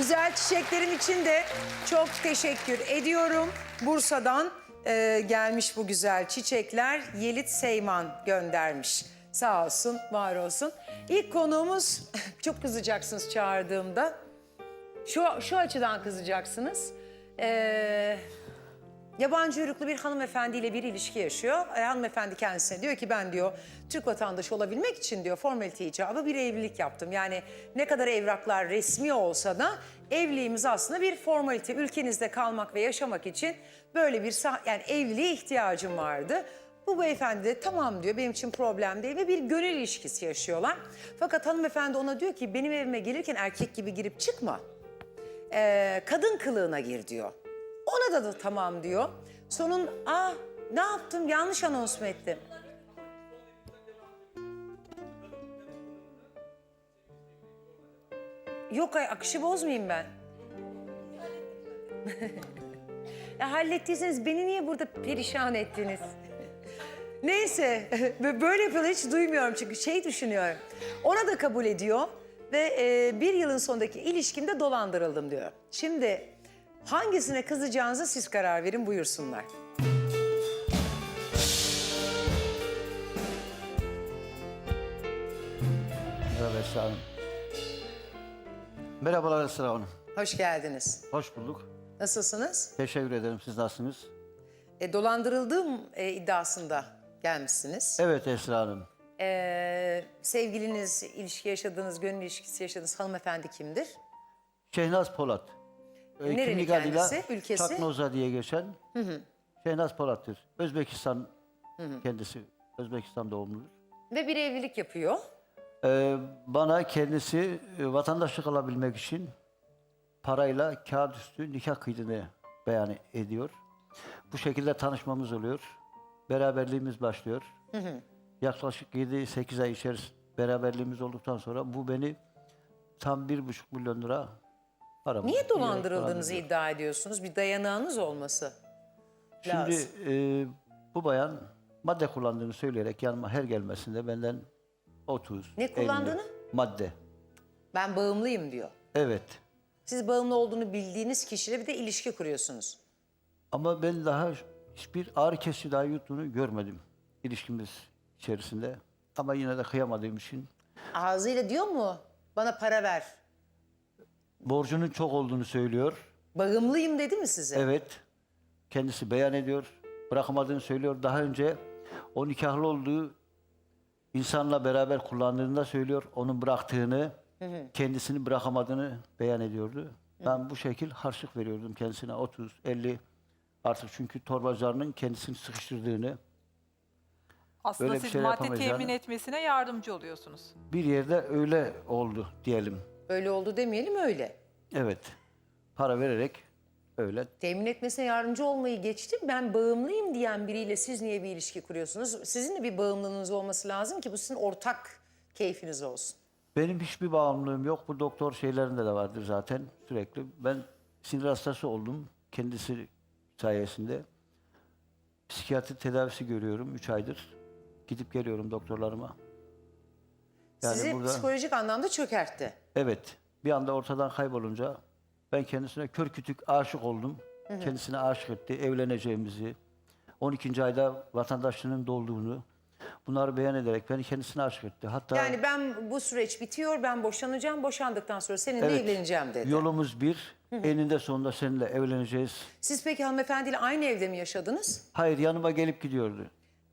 Güzel çiçeklerin için de çok teşekkür ediyorum. Bursa'dan e, gelmiş bu güzel çiçekler. Yelit Seyman göndermiş. Sağ olsun, var olsun. İlk konuğumuz, çok kızacaksınız çağırdığımda. Şu, şu açıdan kızacaksınız. Ee, yabancı uyruklu bir hanımefendiyle bir ilişki yaşıyor. E, hanımefendi kendisine diyor ki ben diyor Türk vatandaşı olabilmek için diyor formalite icabı bir evlilik yaptım. Yani ne kadar evraklar resmi olsa da evliliğimiz aslında bir formalite. Ülkenizde kalmak ve yaşamak için böyle bir yani evliliğe ihtiyacım vardı. Bu beyefendi de tamam diyor benim için problem değil ve bir gönül ilişkisi yaşıyorlar. Fakat hanımefendi ona diyor ki benim evime gelirken erkek gibi girip çıkma e, kadın kılığına gir diyor. Ona da da tamam diyor. Sonun ah ne yaptım yanlış anons mu ettim? Yok ay akışı bozmayayım ben. ya hallettiyseniz beni niye burada perişan ettiniz? Neyse böyle yapıyorlar hiç duymuyorum çünkü şey düşünüyorum. Ona da kabul ediyor ve e, bir yılın sonundaki ilişkimde dolandırıldım diyor. Şimdi hangisine kızacağınıza siz karar verin buyursunlar. Merhaba Esra Hanım. Merhabalar Esra Hanım. Hoş geldiniz. Hoş bulduk. Nasılsınız? Teşekkür ederim. Siz nasılsınız? E, dolandırıldığım e, iddiasında gelmişsiniz. Evet Esra Hanım. E, sevgiliniz, ilişki yaşadığınız, gönül ilişkisi yaşadığınız hanımefendi kimdir? Şehnaz Polat. Ee, Nereli kimlik adıyla kendisi, ülkesi? Çaknoza diye geçen Şehnaz Polat'tır. Özbekistan kendisi. Özbekistan doğumludur. Ve bir evlilik yapıyor. Ee, bana kendisi e, vatandaşlık alabilmek için parayla kağıt üstü nikah kıydığını beyan ediyor. Bu şekilde tanışmamız oluyor. Beraberliğimiz başlıyor. Yaklaşık 7-8 ay içerisinde beraberliğimiz olduktan sonra bu beni tam 1,5 milyon lira para Niye dolandırıldığınızı iddia ediyorsunuz? Bir dayanağınız olması Şimdi lazım. e, bu bayan madde kullandığını söyleyerek yanıma her gelmesinde benden 30, Ne 50 kullandığını? Madde. Ben bağımlıyım diyor. Evet. Siz bağımlı olduğunu bildiğiniz kişiyle bir de ilişki kuruyorsunuz. Ama ben daha hiçbir ağrı kesici daha yuttuğunu görmedim ilişkimiz içerisinde. Ama yine de kıyamadığım için Ağzıyla diyor mu? Bana para ver. Borcunun çok olduğunu söylüyor. Bağımlıyım dedi mi size? Evet. Kendisi beyan ediyor. Bırakamadığını söylüyor. Daha önce o nikahlı olduğu insanla beraber kullandığını da söylüyor. Onun bıraktığını, kendisini bırakamadığını beyan ediyordu. Ben bu şekil harçlık veriyordum kendisine 30, 50 artık çünkü torbacılarının kendisini sıkıştırdığını Aslında siz şey madde temin etmesine yardımcı oluyorsunuz. bir yerde öyle oldu diyelim. Öyle oldu demeyelim öyle. Evet. Para vererek öyle Temin etmesine yardımcı olmayı geçtim. Ben bağımlıyım diyen biriyle siz niye bir ilişki kuruyorsunuz? Sizin de bir bağımlılığınız olması lazım ki bu sizin ortak keyfiniz olsun. Benim hiçbir bağımlılığım yok. Bu doktor şeylerinde de vardır zaten sürekli. Ben sinir hastası oldum kendisi sayesinde. Psikiyatri tedavisi görüyorum 3 aydır. Gidip geliyorum doktorlarıma. Yani Sizi burada psikolojik anlamda çökertti. Evet bir anda ortadan kaybolunca ben kendisine kör kütük aşık oldum. Kendisine aşık etti evleneceğimizi. 12. ayda vatandaşlığının dolduğunu bunları beyan ederek beni kendisine aşık etti. Hatta Yani ben bu süreç bitiyor, ben boşanacağım, boşandıktan sonra seninle Evet, evleneceğim dedi. Yolumuz bir. Eninde sonunda seninle evleneceğiz. Siz peki hanımefendiyle aynı evde mi yaşadınız? Hayır yanıma gelip gidiyordu.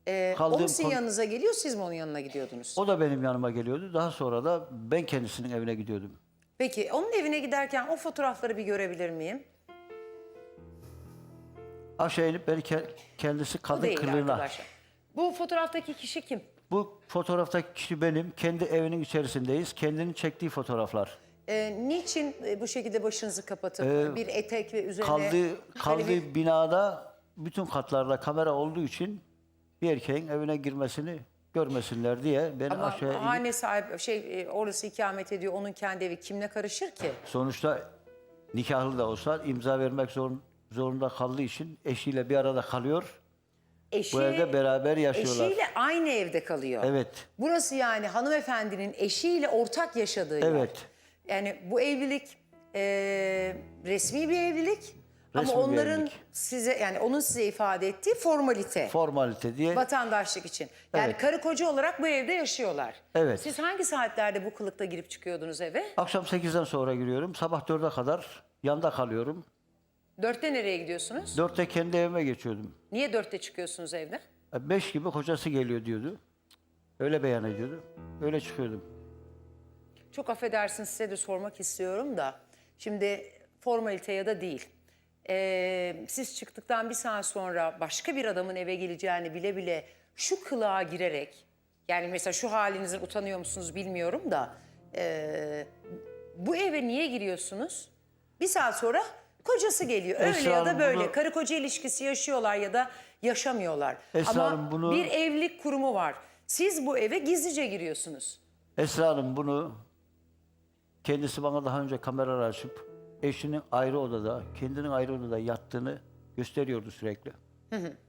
Ee, o Kaldığım mu sizin yanınıza geliyor, siz mi onun yanına gidiyordunuz? O da benim yanıma geliyordu. Daha sonra da ben kendisinin evine gidiyordum. Peki onun evine giderken o fotoğrafları bir görebilir miyim? Aşağı inip beni ke- kendisi Bu kadın değil kılığına. arkadaşlar. Bu fotoğraftaki kişi kim? Bu fotoğraftaki kişi benim. Kendi evinin içerisindeyiz. Kendinin çektiği fotoğraflar. Ee, niçin e, bu şekilde başınızı kapatıp Ee, bir etek ve üzerine... Kaldığı, kaldığı bir- binada bütün katlarda kamera olduğu için bir erkeğin evine girmesini görmesinler diye beni Ama aşağıya inip hane sahibi şey e, orası ikamet ediyor onun kendi evi kimle karışır ki? Sonuçta nikahlı da olsa imza vermek zorun, zorunda kaldığı için eşiyle bir arada kalıyor. Eşi, Bu evde beraber yaşıyorlar. Eşiyle aynı evde kalıyor. Evet. Burası yani hanımefendinin eşiyle ortak yaşadığı yer. Evet. Yani bu evlilik Ee, resmi bir evlilik. Resmi Ama onların evlilik. size yani onun size ifade ettiği formalite. Formalite diye. Vatandaşlık için. Yani Evet. karı koca olarak bu evde yaşıyorlar. Evet. Siz hangi saatlerde bu kılıkta girip çıkıyordunuz eve? Akşam 8'den sonra giriyorum. Sabah 4'e kadar yanda kalıyorum. Dörtte nereye gidiyorsunuz? 4'te kendi evime geçiyordum. Niye dörtte çıkıyorsunuz evden? 5 gibi kocası geliyor diyordu. Öyle beyan ediyordu. Öyle çıkıyordum. Çok affedersiniz size de sormak istiyorum da. Şimdi formalite ya da değil. Ee, siz çıktıktan bir saat sonra başka bir adamın eve geleceğini bile bile şu kılığa girerek... Yani mesela şu halinizden utanıyor musunuz bilmiyorum da... ee, bu eve niye giriyorsunuz? Bir saat sonra kocası geliyor. Öyle Esra ya da Hanım, böyle. bunu- Karı koca ilişkisi yaşıyorlar ya da yaşamıyorlar. Esra Ama Hanım, bunu- bir evlilik kurumu var. Siz bu eve gizlice giriyorsunuz. Esra Hanım bunu kendisi bana daha önce kameralar açıp eşinin ayrı odada, kendinin ayrı odada yattığını gösteriyordu sürekli.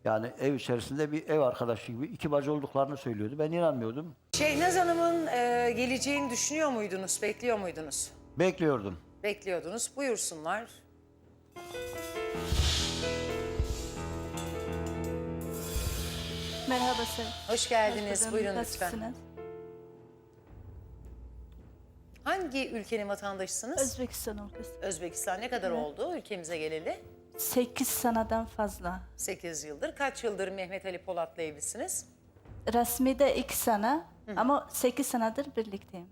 Yani ev içerisinde bir ev arkadaşı gibi iki bacı olduklarını söylüyordu. Ben inanmıyordum. Şehnaz Hanım'ın e, geleceğini düşünüyor muydunuz, bekliyor muydunuz? Bekliyordum. Bekliyordunuz. Buyursunlar. Merhaba Sayın. Hoş geldiniz. Buyurun lütfen. Nasılsınız? Hangi ülkenin vatandaşısınız? Özbekistan ülkesi. Özbekistan. Ne kadar oldu ülkemize geleli? 8 seneden fazla. 8 yıldır. Kaç yıldır Mehmet Ali Polat'la evlisiniz? Resmi de 2 sene ama 8 senedir birlikteyim.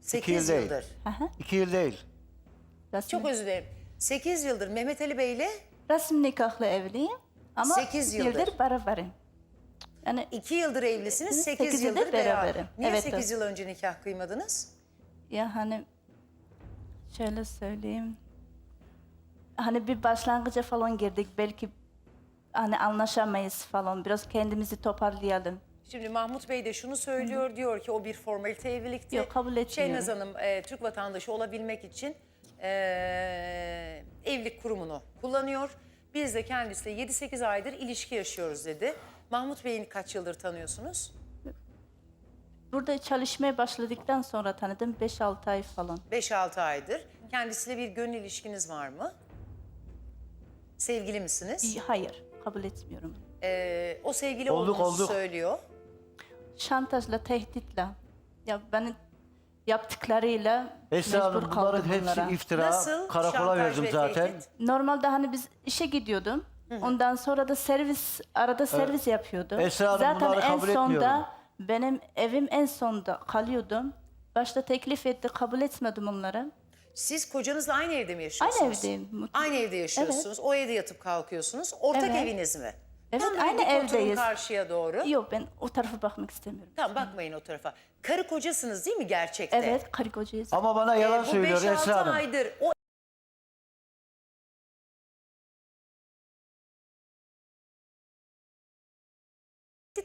8 yıl değil. yıldır. Aha, İki yıl değil. resmi. Çok özür dilerim. 8 yıldır Mehmet Ali Bey'le Resmi nikahlı evliyim ama Sekiz yıldır. yıldır beraberim. Yani 2 yıldır evlisiniz, 8 Sekiz yıldır yıldır beraber. beraberim. Niye Evet, 8 evet. yıl önce nikah kıymadınız? Ya hani şöyle söyleyeyim. Hani bir başlangıca falan girdik. Belki hani anlaşamayız falan. Biraz kendimizi toparlayalım. Şimdi Mahmut Bey de şunu söylüyor, diyor ki o bir formalite evlilikti. Yok, kabul etmiyorum. Şehnaz Hanım e, Türk vatandaşı olabilmek için e, evlilik kurumunu kullanıyor. Biz de kendisiyle 7-8 aydır ilişki yaşıyoruz dedi. Mahmut Bey'i kaç yıldır tanıyorsunuz? Burada çalışmaya başladıktan sonra tanıdım 5-6 ay falan. 5-6 aydır. Kendisiyle bir gönül ilişkiniz var mı? Sevgili misiniz? İyi, Hayır, kabul etmiyorum. E, o sevgili Olduk, olduğunuzu olduk. söylüyor. Şantajla, tehditle. Ya benim yaptıklarıyla Esra Hanım mecbur bunların kaldım hepsi bunlara. iftira. Nasıl? Karakola Şantaj verdim ve zaten. tehdit? Normalde hani biz işe gidiyordum. Ondan sonra da servis, arada servis yapıyordum. Esra Hanım Zaten bunları en kabul etmiyorum. Benim evim en sonda kalıyordum. Başta teklif etti, kabul etmedim onları. Siz kocanızla aynı evde mi yaşıyorsunuz? Aynı evdeyim. mutlu- Aynı evde yaşıyorsunuz. O evde yatıp kalkıyorsunuz. Ortak Evet. eviniz mi? Evet, Tam aynı oturun evdeyiz. karşıya doğru. Yok ben o tarafa bakmak istemiyorum. Tamam bakmayın o tarafa. Karı kocasınız değil mi gerçekte? Evet, karı kocayız. Ama bana yalan Ee, söylüyor Bu 5-6 Esra Hanım. aydır o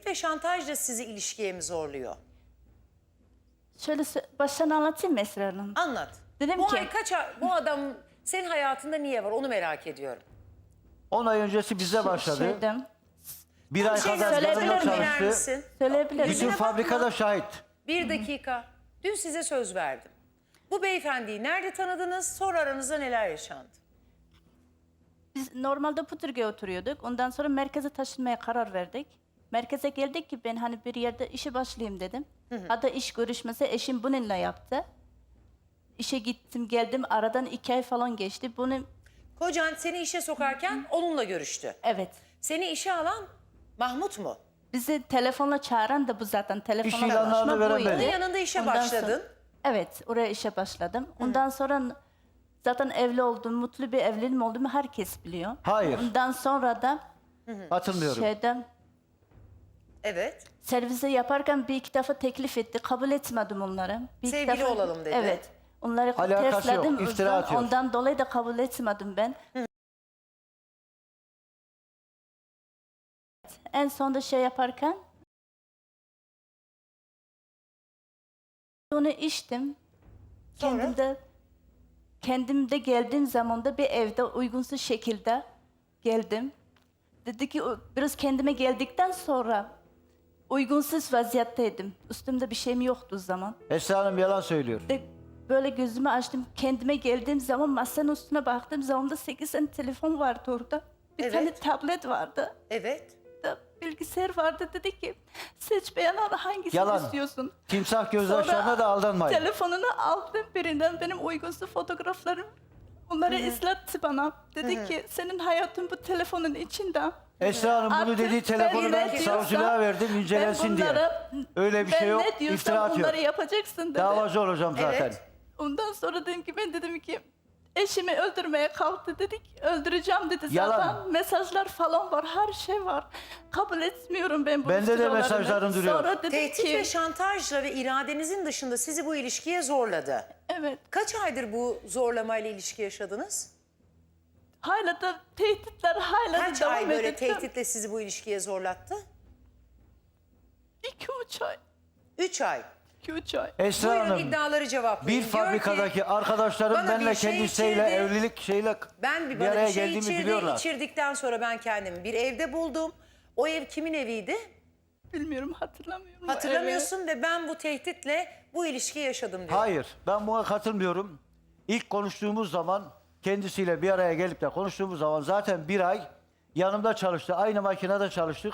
ve şantajla sizi ilişkiye mi zorluyor? Şöyle sö- baştan anlatayım mı Esra Hanım? Anlat. Dedim bu ki- ay kaç ay- bu adam senin hayatında niye var onu merak ediyorum. 10 ay öncesi bize başladı. Şeyden, Bir ay şey kadar söyleyebilir yanımda miyim? Söyler çalıştı. misin? söyleyebilir Bütün miyim? fabrikada bakma. şahit. Bir dakika. Dün size söz verdim. Bu beyefendiyi nerede tanıdınız? Sonra aranızda neler yaşandı? Biz normalde Pudurge'ye oturuyorduk. Ondan sonra merkeze taşınmaya karar verdik. Merkeze geldik ki ben hani bir yerde işe başlayayım dedim. Hatta iş görüşmesi eşim bununla yaptı. İşe gittim geldim aradan iki ay falan geçti. Bunu Kocan seni işe sokarken onunla görüştü. evet. Seni işe alan Mahmut mu? Bizi telefonla çağıran da bu zaten. Telefonla ilanlarını konuşma veren buydu. benim. Onun yanında işe Ondan başladın. sonra- evet oraya işe başladım. Ondan sonra zaten evli oldum, mutlu bir evliliğim olduğumu herkes biliyor. Hayır. Ondan sonra da Hatırlıyorum. şeyden Evet. servise yaparken bir iki defa teklif etti. Kabul etmedim onları. Bir iki Sevgili olalım dedi. Evet. Onları Alakası yok, tersledim. iftira Ondan- atıyor. Ondan dolayı da kabul etmedim ben. En sonunda şey yaparken onu içtim. Sonra? Kendimde kendimde geldiğim zaman da bir evde uygunsuz şekilde geldim. Dedi ki "O- biraz kendime geldikten sonra uygunsuz vaziyetteydim. Üstümde bir şeyim yoktu o zaman. Esra Hanım yalan söylüyor. De, Böyle gözümü açtım. Kendime geldiğim zaman masanın üstüne baktığım zaman da 8 tane telefon vardı orada. Bir Evet. tane tablet vardı. Evet. Da bilgisayar vardı. Dedi ki seç beğen al hangisini Yalan. istiyorsun. Timsah gözyaşlarına da aldanmayın. Telefonunu aldım birinden benim uygunsuz fotoğraflarım. Onları izletti bana. Dedi ki senin hayatın bu telefonun içinde. Esra Hanım bunu Artık dediği telefonu ben ben ne savcılığa verdim incelensin diye. bunları- Öyle bir ben şey yok. ne diyorsam İftira atıyor. onları yapacaksın dedi. Davacı olacağım zaten. Evet. Ondan sonra dedim ki ben dedim ki eşimi öldürmeye kalktı dedik. Öldüreceğim dedi Yalan. zaten. Mesajlar falan var. Her şey var. Kabul etmiyorum ben bu Bende de iftiralarını. mesajların duruyor. Sonra dedim Tehdit ki ve şantajla ve iradenizin dışında sizi bu ilişkiye zorladı. evet. Kaç aydır bu zorlamayla ilişki yaşadınız? Hala da tehditler hala Kaç da devam ay böyle edip- tehditle sizi bu ilişkiye zorlattı? İki üç ay. Üç ay. İki üç ay. Esra Buyurun Hanım iddiaları cevaplayın. bir Diyor ki, fabrikadaki arkadaşlarım bana benimle bir şey kendisiyle içirdi. evlilik şeyle ben bir, bir bana araya bir şey geldiğimi içirdi, biliyorlar. içirdikten sonra ben kendimi bir evde buldum. O ev kimin eviydi? Bilmiyorum hatırlamıyorum. Hatırlamıyorsun ve ben bu tehditle bu ilişkiyi yaşadım diyor. Hayır ben buna katılmıyorum. İlk konuştuğumuz zaman kendisiyle bir araya gelip de konuştuğumuz zaman zaten bir ay yanımda çalıştı. Aynı makinede çalıştık.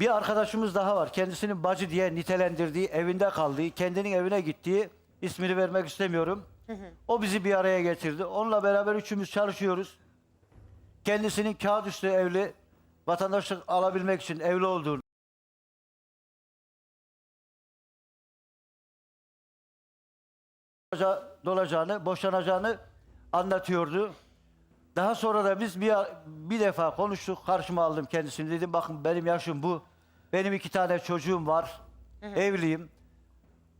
Bir arkadaşımız daha var. Kendisinin bacı diye nitelendirdiği, evinde kaldığı, kendinin evine gittiği, ismini vermek istemiyorum. O bizi bir araya getirdi. Onunla beraber üçümüz çalışıyoruz. Kendisinin kağıt üstü evli, vatandaşlık alabilmek için evli olduğunu, dolaca- dolacağını, boşanacağını anlatıyordu. Daha sonra da biz bir, bir defa konuştuk, karşıma aldım kendisini. Dedim bakın benim yaşım bu. Benim iki tane çocuğum var. Evliyim.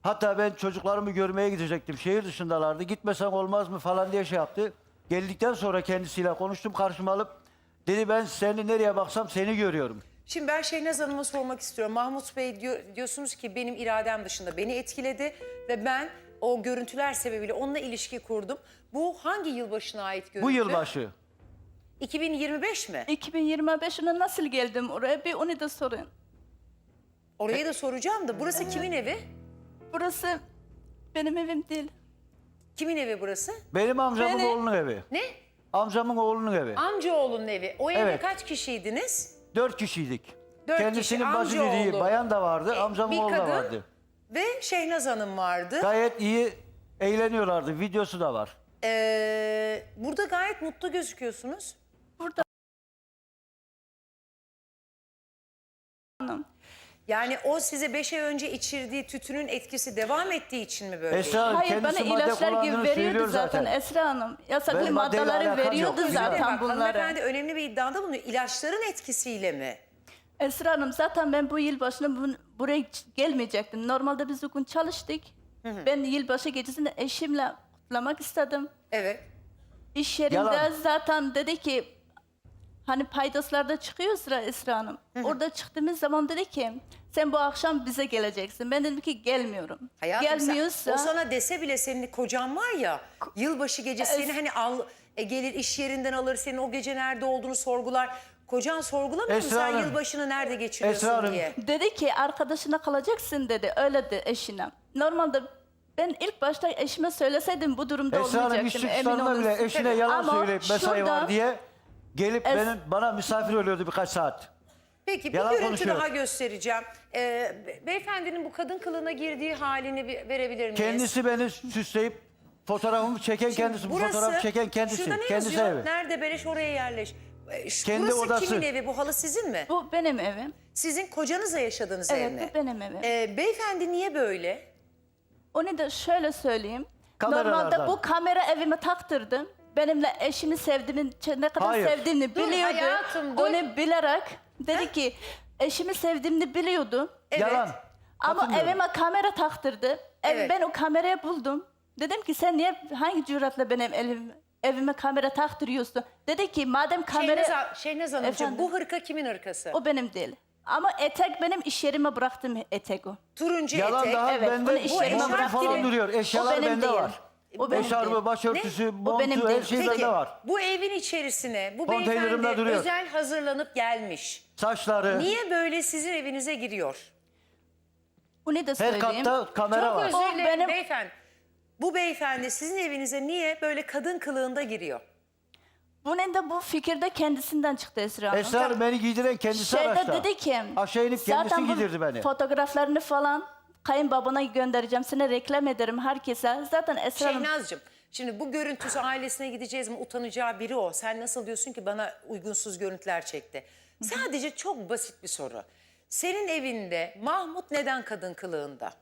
Hatta ben çocuklarımı görmeye gidecektim. Şehir dışındalardı. Gitmesen olmaz mı falan diye şey yaptı. Geldikten sonra kendisiyle konuştum, karşıma alıp dedi ben seni nereye baksam seni görüyorum. Şimdi ben Şeynaz Hanım'a sormak istiyorum. Mahmut Bey diyor, diyorsunuz ki benim iradem dışında beni etkiledi ve ben o görüntüler sebebiyle onunla ilişki kurdum. Bu hangi yılbaşına ait görüntü? Bu yılbaşı. 2025 mi? 2025'ine nasıl geldim oraya bir onu da sorun. Orayı da soracağım da burası kimin evi? Burası benim evim değil. Kimin evi burası? Benim amcamın Beni- oğlunun evi. Ne? Amcamın oğlunun evi. Amcaoğlunun evi. O evde Evet. kaç kişiydiniz? Dört kişiydik. Dört Kendisinin kişi, bacı amcaoğlu. dediği bayan da vardı, E, amcamın bir oğlu da kadın. vardı. Ve Şeynaz Hanım vardı. Gayet iyi eğleniyorlardı, videosu da var. Ee, burada gayet mutlu gözüküyorsunuz. Yani o size beş ay önce içirdiği tütünün etkisi devam ettiği için mi böyle? Esra Hanım Hayır bana kendisi madde ilaçlar gibi kullandığını veriyordu söylüyor zaten. zaten. Esra Hanım. Yasaklı Benim maddeyle maddeleri alakam yok. veriyordu Bir de Bir de zaten bak, bunları. Hanımefendi önemli bir iddiada bulunuyor. İlaçların etkisiyle mi? Esra Hanım zaten ben bu yılbaşına bu, buraya hiç gelmeyecektim. Normalde biz bugün çalıştık. Ben yılbaşı gecesini eşimle kutlamak istedim. Evet. İş yerinde Yalan. zaten dedi ki hani paydaslarda çıkıyor sıra Esra Hanım. Orada çıktığımız zaman dedi ki sen bu akşam bize geleceksin. Ben dedim ki gelmiyorum. Hayatım sen- Gelmiyorsa o sana dese bile senin kocan var ya yılbaşı gecesi seni hani al e, gelir iş yerinden alır senin o gece nerede olduğunu sorgular. Kocan sorgulamıyor mu Esra sen Hanım. yılbaşını nerede geçiriyorsun Esra Hanım. diye? dedi ki arkadaşına kalacaksın dedi. Öyle de eşine. Normalde ben ilk başta eşime söyleseydim bu durumda Esra Hanım olmayacaktım. işçi Emin tutanına bile olursun. eşine yalan Ama söyleyip mesai şurada- var diye gelip Es- benim bana misafir oluyordu birkaç saat. Peki bir Yalan görüntü konuşuyor. daha göstereceğim. Ee, be- beyefendinin bu kadın kılığına girdiği halini bir verebilir miyiz? Kendisi beni süsleyip fotoğrafımı çeken kendisi, bu fotoğrafı çeken kendisi. Şurada ne Kendisi yazıyor? evi. Nerede beleş oraya yerleş. Ee, şu- Kendi burası odası. kimin evi? Bu halı sizin mi? Bu benim evim. Sizin kocanızla yaşadığınız ev Evet mi? bu benim evim. Ee, beyefendi niye böyle? Onu da şöyle söyleyeyim. Kameralardan. Normalde bu kamera evime taktırdım. Benimle eşimi sevdiğimi, ne kadar Hayır. sevdiğini Dur biliyordu. hayatım, dur. Onu bilerek dedi ki eşimi sevdiğimi biliyordu. Evet. Yalan. Ama Katılmıyorum. evime kamera taktırdı. Ev, Evet. Ben o kamerayı buldum. Dedim ki sen niye hangi cüretle benim evim, evime kamera taktırıyorsun? Dedi ki madem kamera Şehnaz, Şehnaz Hanımcığım Efendim? bu hırka kimin hırkası? o benim değil. Ama etek benim iş yerime bıraktığım etek o. Turuncu Yalan etek. daha Evet, bende montu bırak falan gibi. duruyor. Eşyalar O benim bende değil. var. O benim değil. başörtüsü, benim montu her değil. şey Peki bende var. bu evin içerisine bu Konteynerimde beyefendi duruyor. özel hazırlanıp gelmiş. Saçları. Niye böyle sizin evinize giriyor? Bunu da Her söyleyeyim. katta kamera Çok var. özür O dilerim benim- beyefendi. Bu beyefendi sizin evinize niye böyle kadın kılığında giriyor? Bunun da bu fikirde kendisinden çıktı Esra Hanım. Esra Hanım beni giydiren kendisi Şeyde araçta. dedi ki Aşağı inip kendisi zaten bu giydirdi beni. fotoğraflarını falan kayınbabana göndereceğim. Sana reklam ederim herkese. Zaten Esra Hanım Şehnaz'cığım şimdi bu görüntüsü ailesine gideceğiz mi utanacağı biri o. Sen nasıl diyorsun ki bana uygunsuz görüntüler çekti. Sadece çok basit bir soru. Senin evinde Mahmut neden kadın kılığında?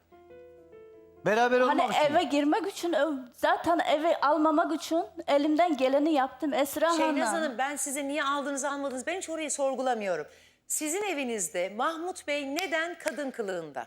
Beraber hani olmak için. eve girmek için ö- zaten eve almamak için elimden geleni yaptım Esra Hanım. Hanım ben size niye aldınız almadınız ben hiç orayı sorgulamıyorum. Sizin evinizde Mahmut Bey neden kadın kılığında?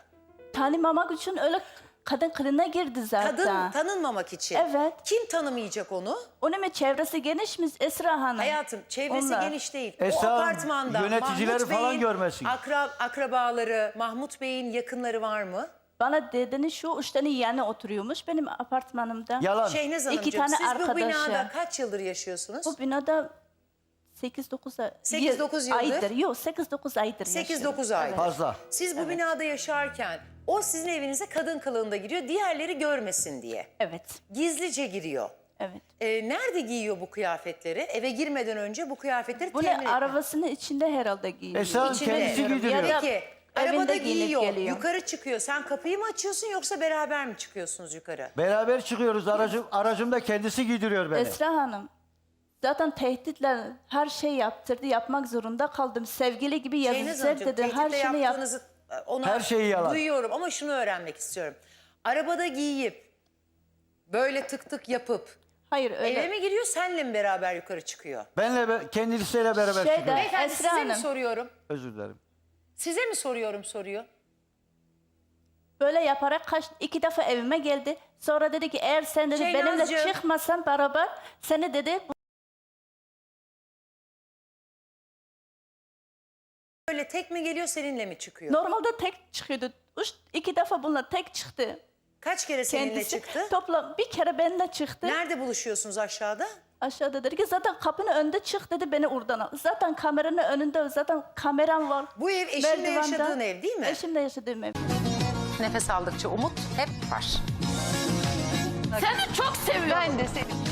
Tanımamak için öyle kadın kılığına girdi zaten. Kadın tanınmamak için. Evet. Kim tanımayacak onu? Onun çevresi geniş mi Esra Hanım? Hayatım çevresi Onlar. geniş değil. Esra o Hanım, apartmanda yöneticileri Mahmut falan Bey'in görmesin. akra- akrabaları, Mahmut Bey'in yakınları var mı? Bana dediğini şu üç tane yeğeni oturuyormuş benim apartmanımda. Yalan. Şehnaz İki Hanımcığım tane siz bu arkadaşı. binada kaç yıldır yaşıyorsunuz? Bu binada 8-9 ay- 8-9 yıldır? aydır. Yok 8-9 aydır 8-9 yaşıyorum. ay. Evet. Fazla. Siz bu binada yaşarken o sizin evinize kadın kılığında giriyor diğerleri görmesin diye. Evet. Gizlice giriyor. Evet. Ee, nerede giyiyor bu kıyafetleri? Eve girmeden önce bu kıyafetleri Bu temin ne etmek. arabasının içinde herhalde giyiyor. Esra Hanım İçinde. kendisi giydiriyor. Ya da Peki evinde arabada giyinip giyiyor, geliyor. yukarı çıkıyor. Sen kapıyı mı açıyorsun yoksa beraber mi çıkıyorsunuz yukarı? Beraber çıkıyoruz. Aracım, aracımda kendisi giydiriyor beni. Esra Hanım zaten tehditle her şey yaptırdı. Yapmak zorunda kaldım. Sevgili gibi Hanımcığım, dedi. Her tehditle şeyini yap. yaptığınızı ona Her şeyi yalan. duyuyorum ama şunu öğrenmek istiyorum. Arabada giyip böyle tık tık yapıp Hayır öyle. eve mi giriyor senle mi beraber yukarı çıkıyor? Benle be- kendisiyle beraber Şeyde- çıkıyoruz. Beyefendi Esra size mi Hanım. soruyorum? Özür dilerim. Size mi soruyorum soruyor? Böyle yaparak kaç iki defa evime geldi. Sonra dedi ki eğer sen dedi benimle Şeynazcığım. çıkmasan beraber seni dedi Böyle tek mi geliyor seninle mi çıkıyor? normalde tek çıkıyordu. Üç, iki defa bununla tek çıktı. Kaç kere seninle Kendisi çıktı? toplam bir kere benimle çıktı. Nerede buluşuyorsunuz aşağıda? Aşağıda dedi ki zaten kapının önünde çık dedi beni oradan al. Zaten kameranın önünde zaten kameram var. Bu ev eşinle Merdivende. yaşadığın ev değil mi? Eşimle yaşadığım ev. Nefes aldıkça umut hep var. Seni çok seviyorum. Ben de seni.